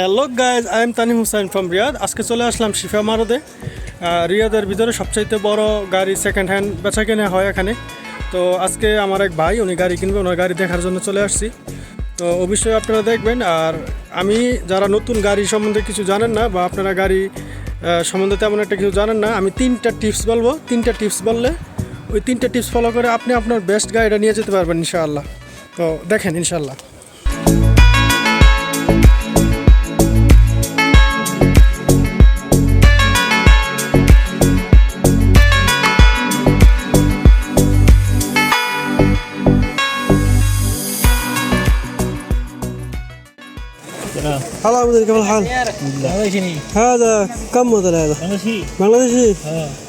Hello guys I am Tanim Hussain from Riyadh আজকে চলে আসলাম শিফা মারদে। রিয়াদের ভিতরে সবচাইতে বড় গাড়ি সেকেন্ড হ্যান্ড বেচা কেনা হয় এখানে। তো আজকে আমার এক ভাই, উনি গাড়ি কিনবে, ওনার গাড়ি দেখার জন্য চলে আসছি। তো অবশ্যই আপনারা দেখবেন, আর আমি যারা নতুন গাড়ি সম্বন্ধে কিছু জানেন না, বা আপনারা গাড়ি সম্বন্ধে তেমন একটা কিছু জানেন না, আমি তিনটা টিপস বলব। তিনটা টিপস বললে, ওই তিনটা টিপস ফলো করে আপনি আপনার বেস্ট গাড়িটা নিয়ে যেতে পারবেন, ইনশাআল্লাহ। তো দেখেন, ইনশাআল্লাহ। هلا مدير كيف الحال؟ هذا كم موديل هذا؟ বাংলাদেশি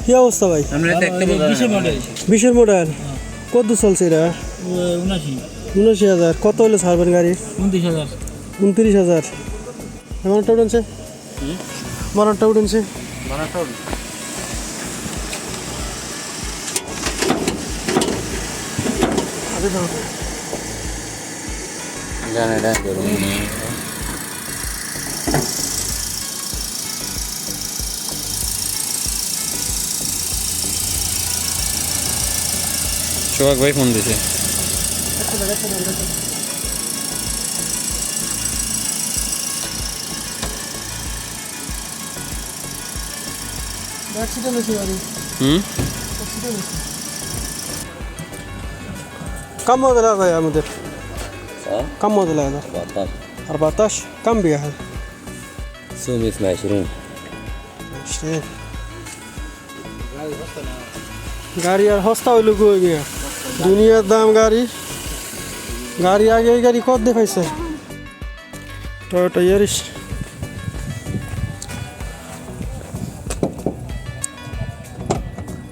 কি অবস্থা ভাই বিশের মডেল কত চলছে এটা উনআশি হাজার কত হলে ছাড়বেন গাড়ি উনত্রিশ হাজার এমনটা উঠেছে বারোটা উঠেছে সোহাগ ভাই ফোন দিছে कम मौजला गया मुझे कम मौजला है और बाताश कम भी है 14 كم بيع هذا؟ سوق 120 20 গাড়ি আর সস্তা হইল গই গিয়া দুনিয়ার দাম গাড়ি গাড়ি আগে এই গাড়ি কত দেখাইছে টয়োটা ইয়ারিস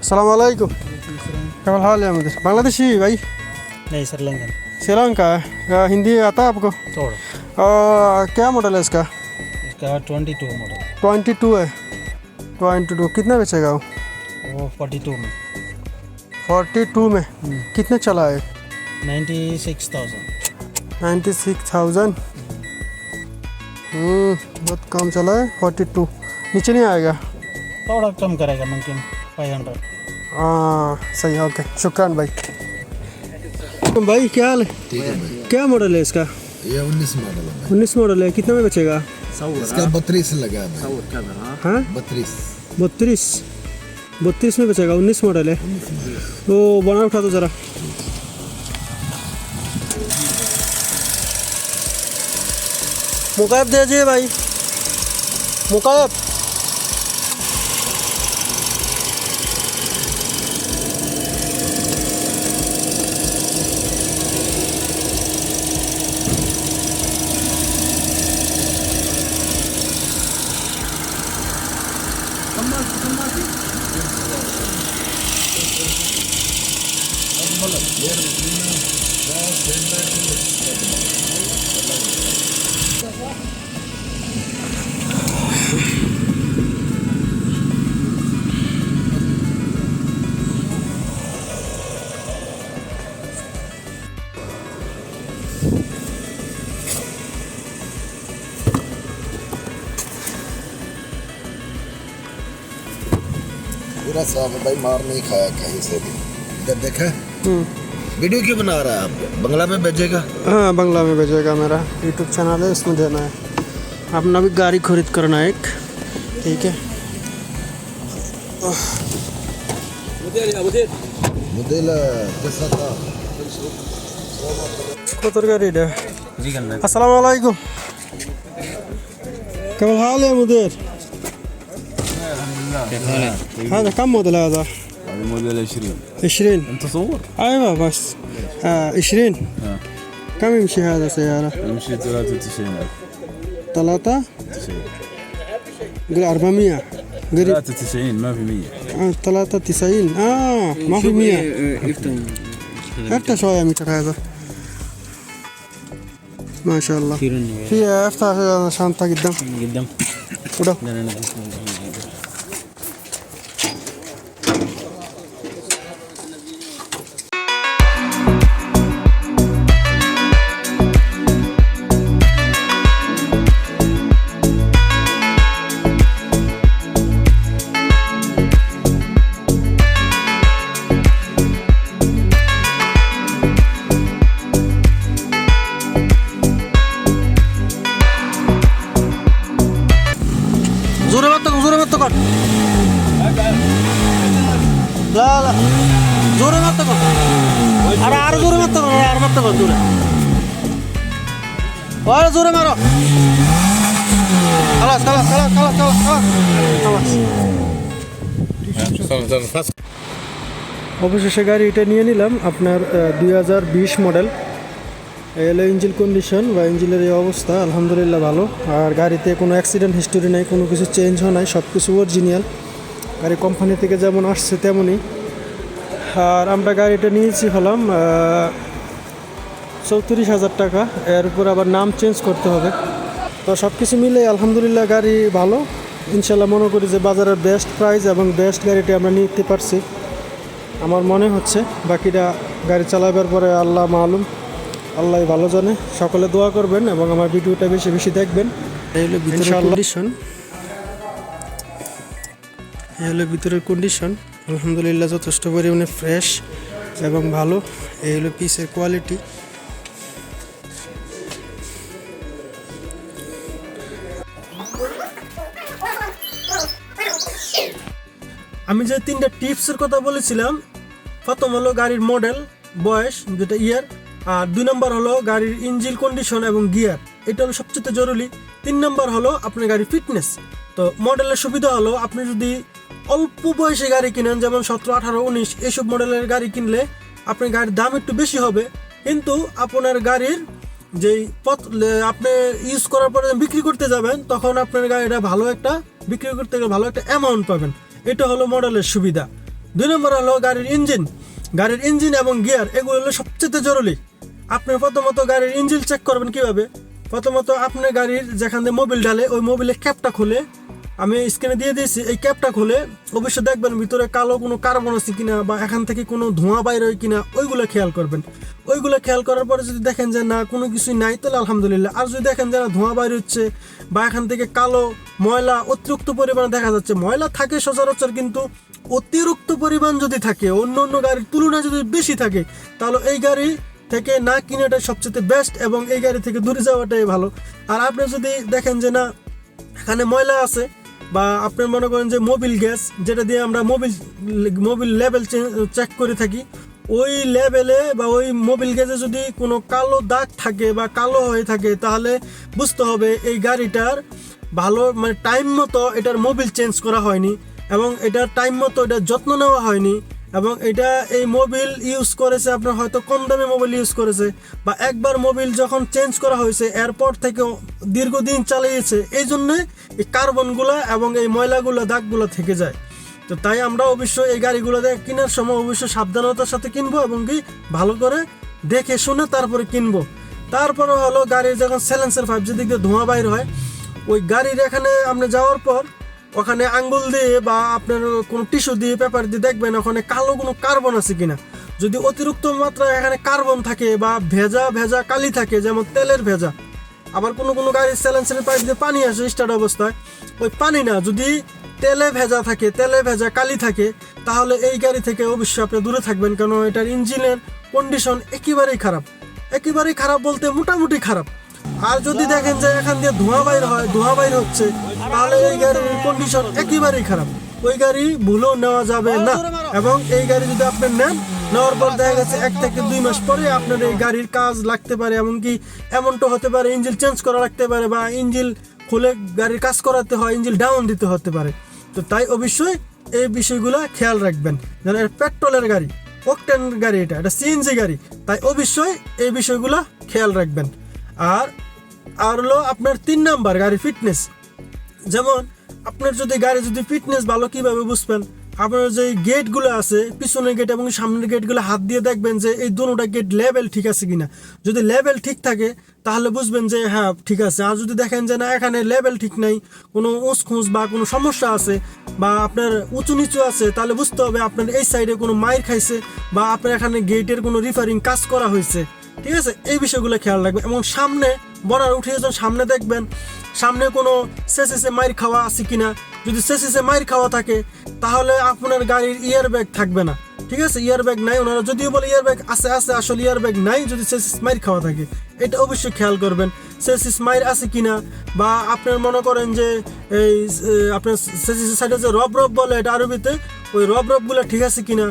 আসসালামু আলাইকুম কেমন हाल है আমাদের বাংলাদেশি ভাই नहीं श्रीलंकन श्रीलंका अ, हिंदी आता है आपको थोड़ा अ, क्या मॉडल है इसका इसका twenty two model twenty two है। Twenty two. कितना बेचेगा वो? वो फोर्टी टू में। फोर्टी टू में? कितने चला है? Ninety six thousand ninety six thousand बहुत कम चला है फोर्टी टू नीचे नहीं आएगा? थोड़ा कम करेगा मुमकिन फाइव हंड्रेड हाँ सही है ओके शुक्रान भाई। भाई क्या हाल है? क्या मॉडल है इसका? ये उन्नीस मॉडल है उन्नीस मॉडल है। कितने में बेचेगा? इसका बत्तीस लगा है हाँ? बत्तीस। बत्तीस? बत्तीस में बचेगा उन्नीस मॉडल है। तो बना उठा दो ज़रा। मुकायब दीजिए भाई। मुकायब। पूरा साफ़ भाई मार नहीं खाया कहीं से भी। इधर देखा? हम्म। वीडियो क्यों बना रहा है आप? बंगला में भेजेगा? हाँ बंगला में भेजेगा मेरा। यूट्यूब चैनल है इसमें देना है। अपना भी गाड़ी खरीद करना है एक। ठीक है। কতর গাড়ি এটা আসসালামু আলাইকুম কেমন হাল মুদের হ্যাঁ কাম هذا هذا موديل 20 20 أنت صور؟ أيوه بس. آه 20 كم يمشي هذا سيارة؟ يمشي 93000 ثلاثة؟ قول 400 قريب. 93 ما في 100 آه، ثلاثة تسعين آه ما في مية. افتح شوية متر هذا. ما شاء الله. في افتح شنطة قدام. قدام. وده আরে জোরে মারো খালাস খালাস খালাস খালাস খালাস খালাস খালাস অবশেষে গাড়ি এটা নিয়ে নিলাম আপনার দুই হাজার বিশ মডেল এলো ইঞ্জিন কন্ডিশন বা ইঞ্জিনের এই অবস্থা, আলহামদুলিল্লাহ ভালো। আর গাড়িতে কোনো অ্যাক্সিডেন্ট হিস্টোরি নাই, কোনো কিছু চেঞ্জ হয় নাই সব কিছু অরিজিনাল গাড়ি কোম্পানি থেকে যেমন আসছে তেমনই। আর আমরা গাড়িটা নিয়েছি হলাম চৌত্রিশ হাজার টাকা। এর উপর আবার নাম চেঞ্জ করতে হবে। তো সব কিছু মিলে আলহামদুলিল্লাহ গাড়ি ভালো। ইনশাল্লাহ মনে করি যে বাজারের বেস্ট প্রাইস এবং বেস্ট গাড়িটি আমরা নিতে পারছি। আমার মনে হচ্ছে বাকিটা গাড়ি চালাবার পরে আল্লাহ মালুম আল্লাহ ভালো জানে। সকলে দোয়া করবেন এবং আমার ভিডিওটা বেশি বেশি দেখবেন। এই হলো ভিতরের কন্ডিশন এই হলো ভিতরের কন্ডিশন আলহামদুলিল্লাহ যথেষ্ট পরিমাণে ফ্রেশ এবং ভালো। এই হলো পিসের কোয়ালিটি যে তিনটা টিপসের কথা বলেছিলাম, প্রথম হলো গাড়ির মডেল বয়স, যেটা ইয়ার আর দুই নম্বর হলো গাড়ির ইঞ্জিন কন্ডিশন এবং গিয়ার এটা হলো সবচেয়ে জরুরি। তিন নম্বর হলো আপনার গাড়ির ফিটনেস তো মডেলের সুবিধা হলো আপনি যদি অল্প বয়সে গাড়ি কিনেন, যেমন সতেরো, আঠারো, উনিশ এইসব মডেলের গাড়ি কিনলে আপনার গাড়ির দাম একটু বেশি হবে। কিন্তু আপনার গাড়ির যেই পথ আপনি ইউজ করার পরে বিক্রি করতে যাবেন, তখন আপনার গাড়িটা ভালো একটা, বিক্রি করতে গেলে ভালো একটা অ্যামাউন্ট পাবেন। এটা হলো মডেলের সুবিধা। দুই নম্বর হলো গাড়ির ইঞ্জিন। গাড়ির ইঞ্জিন এবং গিয়ার, এগুলো হলো সবচেয়ে জরুরি। আপনি প্রথমত গাড়ির ইঞ্জিন চেক করবেন কীভাবে? প্রথমত আপনি গাড়ির যেখান দিয়ে মোবিল ঢালে, ওই মোবিলের ক্যাপটা খুলে আমি স্ক্রিনে দিয়ে দিয়েছি, এই ক্যাপটা খুলে অবশ্যই দেখবেন ভিতরে কালো কোনো কার্বন আছে কিনা বা এখান থেকে কোনো ধোঁয়া বাইর হয় কিনা, ওইগুলো খেয়াল করবেন। ওইগুলো খেয়াল করার পরে যদি দেখেন যে না, কোনো কিছুই নাই, তাহলে আলহামদুলিল্লাহ। আর যদি দেখেন যে না, ধোঁয়া বাইর হচ্ছে বা এখান থেকে কালো ময়লা, অতিরিক্ত পরিমাণে দেখা যাচ্ছে, ময়লা থাকে সচরাচর কিন্তু অতিরিক্ত পরিমাণ যদি থাকে, অন্য অন্য গাড়ির তুলনায় যদি বেশি থাকে, তাহলে এই গাড়ি থেকে না কিনাটাই সবচেয়ে বেস্ট এবং এই গাড়ি থেকে দূরে যাওয়াটাই ভালো। আর আপনি যদি দেখেন যে না, এখানে ময়লা আছে বা আপনি মনে করেন যে মোবিল গ্যাস যেটা দিয়ে আমরা মোবিল মোবিল লেভেল চেক করে থাকি, ওই লেভেলে বা ওই মোবিল গ্যাসে যদি কোনো কালো দাগ থাকে বা কালো হয়ে থাকে, তাহলে বুঝতে হবে এই গাড়িটার ভালো মানে টাইম মতো এটার মোবিল চেঞ্জ করা হয়নি এবং এটার টাইম মতো এটার যত্ন নেওয়া হয়নি। এবং এটা এই মোবিল ইউজ করেছে আপনার হয়তো কম দামে মোবিল ইউজ করেছে, বা একবার মোবিল যখন চেঞ্জ করা হয়েছে, এরপর থেকে দীর্ঘদিন চালিয়েছে, এই জন্যে এই কার্বনগুলো এবং এই ময়লাগুলো, দাগগুলো থেকে যায়। তো তাই আমরা অবশ্যই এই গাড়িগুলো দেখে কেনার সময় অবশ্যই সাবধানতার সাথে কিনবো এবং কি ভালো করে দেখে শুনে তারপরে কিনবো। তারপরে হলো গাড়ির যখন স্যালেন্সার ফাইভ দিয়ে ধোঁয়া বাইর হয়, ওই গাড়ির এখানে আপনি যাওয়ার পর ওখানে আঙ্গুল দিয়ে বা আপনার কোনো টিস্যু দিয়ে পেপার দিয়ে দেখবেন ওখানে কালো কোনো কার্বন আছে কিনা। যদি অতিরিক্ত মাত্রায় এখানে কার্বন থাকে বা ভেজা ভেজা কালি থাকে, যেমন তেলের ভেজা, আবার কোনো কোনো গাড়ির স্যালেন্সারের পাইপ দিয়ে পানি আসে স্টার্ট অবস্থায়, ওই পানি না, যদি তেলে ভেজা থাকে, তেলে ভেজা কালি থাকে, তাহলে এই গাড়ি থেকে অবশ্যই আপনি দূরে থাকবেন কেন এটার ইঞ্জিনের কন্ডিশন একেবারেই খারাপ। একেবারেই খারাপ বলতে মোটামুটি খারাপ। আর যদি দেখেন যে এখান দিয়ে ধোঁয়া বাইর হয়, ধোঁয়া বাইর হচ্ছে তাহলে এই গাড়ির কন্ডিশন একেবারেই খারাপ। ওই গাড়ি ভুলেও নেওয়া যাবে না। এবং এই গাড়ি যদি আপনি নেন, নেওয়ার পর দেখা গেছে এক থেকে দুই মাস পরে আপনার এই গাড়ির কাজ লাগতে পারে, এমনকি এমনটা হতে পারে ইঞ্জিন চেঞ্জ করা লাগতে পারে বা ইঞ্জিন খুলে গাড়ির কাজ করাতে হয় ইঞ্জিন ডাউন দিতে হতে পারে। তো তাই অবশ্যই এই বিষয়গুলো খেয়াল রাখবেন। যেন পেট্রোলের গাড়ি অকটেন গাড়ি এটা এটা সিএনজি গাড়ি। তাই অবশ্যই এই বিষয়গুলো খেয়াল রাখবেন। আর আর হলো আপনার তিন নাম্বার গাড়ি ফিটনেস যেমন, আপনার যদি গাড়ি যদি ফিটনেস ভালো কীভাবে বুঝবেন, আপনার যে গেটগুলো আছে, পিছনের গেট এবং সামনের গেটগুলো হাত দিয়ে দেখবেন যে এই দুটোটা গেট লেভেল ঠিক আছে কিনা। যদি লেভেল ঠিক থাকে, তাহলে বুঝবেন যে হ্যাঁ ঠিক আছে। আর যদি দেখেন যে না, এখানে লেভেল ঠিক নাই, কোনো উঁচখুঁচ বা কোনো সমস্যা আছে বা আপনার উঁচু নিচু আছে, তাহলে বুঝতে হবে আপনার এই সাইডে কোনো মাইর খাইছে বা আপনার এখানে গেটের কোনো রিফারিং কাজ করা হয়েছে। ঠিক আছে? এই বিষয়গুলো খেয়াল রাখবেন। এবং সামনে বর্ডার উঠে যখন সামনে দেখবেন সামনে কোনো শেষে মাইর খাওয়া আছে কিনা? যদি শেষে মাইর খাওয়া থাকে, তাহলে আপনার গাড়ির ইয়ার ব্যাগ থাকবে না। ঠিক আছে? ইয়ার ব্যাগ নাই। ওনারা যদিও বলে ইয়ার ব্যাগ আছে আছে, আসলে ইয়ার ব্যাগ নাই যদি শেষ মাইর খাওয়া থাকে। এটা অবশ্যই খেয়াল করবেন সেসিস মাইর আছে কিনা? বা আপনার মনে করেন যে এই আপনার সেসিসের সাইডে যে রব রব বলে এটা আরবিতে, ওই রব রবগুলো ঠিক আছে কিনা?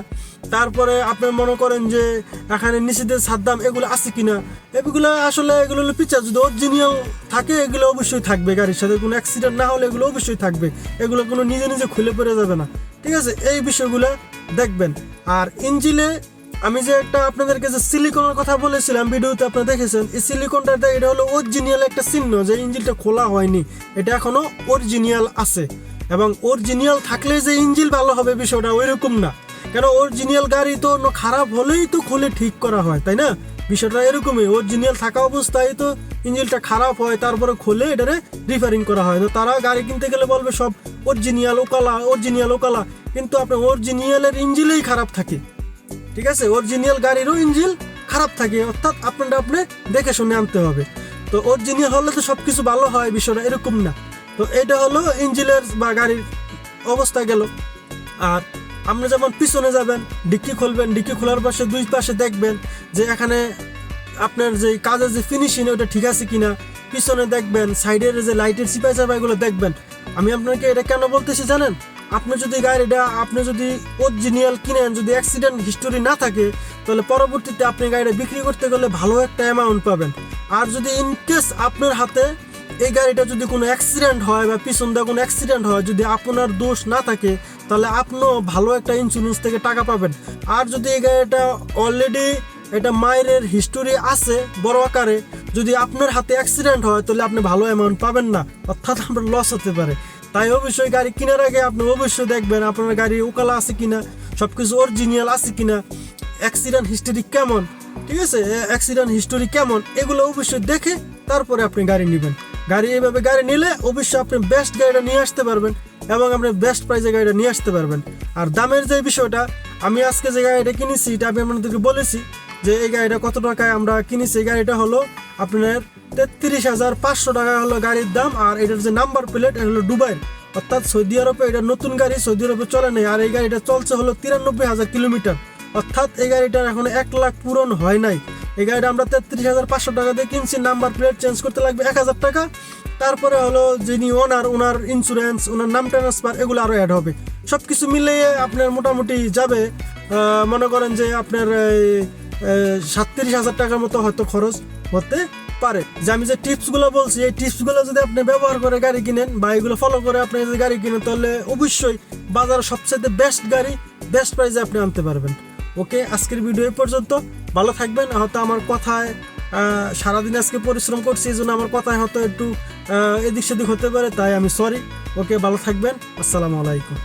তারপরে আপনার মনে করেন যে এখানে নিচেদের সাদ্দাম এগুলো আছে কিনা? এগুলো আসলে এগুলো হলো পিকচার যদি অরিজিনাল থাকে, এগুলো অবশ্যই থাকবে গাড়ির সাথে। কোনো অ্যাক্সিডেন্ট না হলে এগুলো অবশ্যই থাকবে। এগুলো কোনো নিজে নিজে খুলে পড়ে যাবে না। ঠিক আছে? এই বিষয়গুলো দেখবেন। আর ইঞ্জিলে আমি যে একটা আপনাদেরকে যে সিলিকনের কথা বলেছিলাম, ভিডিওতে আপনারা দেখেছেন, এই সিলিকনটা এটা হলো অরিজিনাল একটা চিহ্ন যে ইঞ্জিনটা খোলা হয়নি। এটা এখনও অরিজিনাল আছে। এবং অরিজিনাল থাকলে যে ইঞ্জিল ভালো হবে বিষয়টা ওইরকম না। কেন অরিজিনাল গাড়ি তো খারাপ হলেই তো খুলে ঠিক করা হয়, তাই না? বিষয়টা এরকমই অরিজিনাল থাকা অবস্থায় তো ইঞ্জিনটা খারাপ হয়, তারপরে খুলে এটারে রিপেয়ারিং করা হয়। তো তারা গাড়ি কিনতে গেলে বলবে সব অরিজিনাল ওকালা অরিজিনাল ওকালা, কিন্তু আপনার অরিজিনালের ইঞ্জিনই খারাপ থাকে। ঠিক আছে? অরিজিনাল গাড়িরও ইঞ্জিন খারাপ থাকে, অর্থাৎ আপনারা আপনি দেখে শুনে আনতে হবে। তো অরিজিনাল হলে তো সব কিছু ভালো হয়, বিষয়টা এরকম না। তো এটা হলো ইঞ্জিনের বা গাড়ির অবস্থা গেল। আর আপনি যেমন পিছনে যাবেন, ডিক্কি খুলবেন, ডিক্কি খোলার পাশে দুই পাশে দেখবেন যে এখানে আপনার যে কাজের যে ফিনিশিং ওটা ঠিক আছে কিনা। পিছনে দেখবেন, সাইডের যে লাইটের চিপাই চাপাইগুলো দেখবেন। আমি আপনাকে এটা কেন বলতেছি জানেন? আপনি যদি গাড়িটা, আপনি যদি অরিজিনাল কিনেন, যদি অ্যাক্সিডেন্ট হিস্টোরি না থাকে, তাহলে পরবর্তীতে আপনি গাড়িটা বিক্রি করতে গেলে ভালো একটা অ্যামাউন্ট পাবেন। আর যদি ইন কেস আপনার হাতে এই গাড়িটা যদি কোনো অ্যাক্সিডেন্ট হয় বা পিছন দিয়ে কোনো অ্যাক্সিডেন্ট হয়, যদি আপনার দোষ না থাকে তাহলে আপনিও ভালো একটা ইন্স্যুরেন্স থেকে টাকা পাবেন। আর যদি এই গাড়িটা অলরেডি এটা মায়ের হিস্টোরি আছে, বড় আকারে, যদি আপনার হাতে অ্যাক্সিডেন্ট হয়, তাহলে আপনি ভালো অ্যামাউন্ট পাবেন না। অর্থাৎ আপনার লস হতে পারে। তাই অবশ্যই গাড়ি কেনার আগে আপনি অবশ্যই দেখবেন আপনার গাড়ি উকালা আছে কিনা সব কিছু অরিজিনাল আছে কিনা অ্যাক্সিডেন্ট হিস্টোরি কেমন, ঠিক আছে? অ্যাক্সিডেন্ট হিস্টোরি কেমন, এগুলো অবশ্যই দেখে তারপরে আপনি গাড়ি নেবেন। গাড়ি এইভাবে গাড়ি নিলে অবশ্যই আপনি বেস্ট গাড়িটা নিয়ে আসতে পারবেন। এবং আপনি বেস্ট প্রাইসে গাড়িটা নিয়ে আসতে পারবেন। আর দামের যে বিষয়টা, আমি আজকে যে গাড়িটা কিনেছি, এটা আমি আপনাদেরকে বলেছি যে এই গাড়িটা কত টাকায় আমরা কিনেছি। এই গাড়িটা হলো আপনার তেত্রিশ হাজার পাঁচশো টাকা হলো গাড়ির দাম, আর এটার যে নাম্বার প্লেট এটা হলো দুবাই অর্থাৎ সৌদি আরবে এটা নতুন গাড়ি, সৌদি আরবে চলে নেই, আর এই গাড়িটা চলছে হলো তিরানব্বই হাজার কিলোমিটার। অর্থাৎ এই গাড়িটার এখন এক লাখ পূরণ হয় নাই। এই গাড়িটা আমরা তেত্রিশ হাজার পাঁচশো টাকা দিয়ে কিনছি, নাম্বার প্লেট চেঞ্জ করতে লাগবে এক হাজার টাকা। তারপরে হলো যিনি ওনার ওনার ইন্স্যুরেন্স ওনার নাম ট্রান্সফার এগুলো আরও অ্যাড হবে। সব কিছু মিলিয়ে আপনার মোটামুটি যাবে মনে করেন যে আপনার সাতত্রিশ হাজার টাকার মতো হয়তো খরচ হতে পারে। যে আমি যে টিপসগুলো বলছি, এই টিপসগুলো যদি আপনি ব্যবহার করে গাড়ি কিনেন বা এগুলো ফলো করে আপনি যদি গাড়ি কিনেন, তাহলে অবশ্যই বাজার সবচেয়ে বেস্ট গাড়ি বেস্ট প্রাইসে আপনি আনতে পারবেন। ওকে আজকের ভিডিও পর্যন্ত। ভালো থাকবেন, হয়তো আমার কথায় সারাদিন আজকে পরিশ্রম করছি, এই জন্য আমার কথায় হয়তো একটু এদিক সেদিক হতে পারে, তাই আমি সরি ওকে, ভালো থাকবেন। আসসালামু আলাইকুম।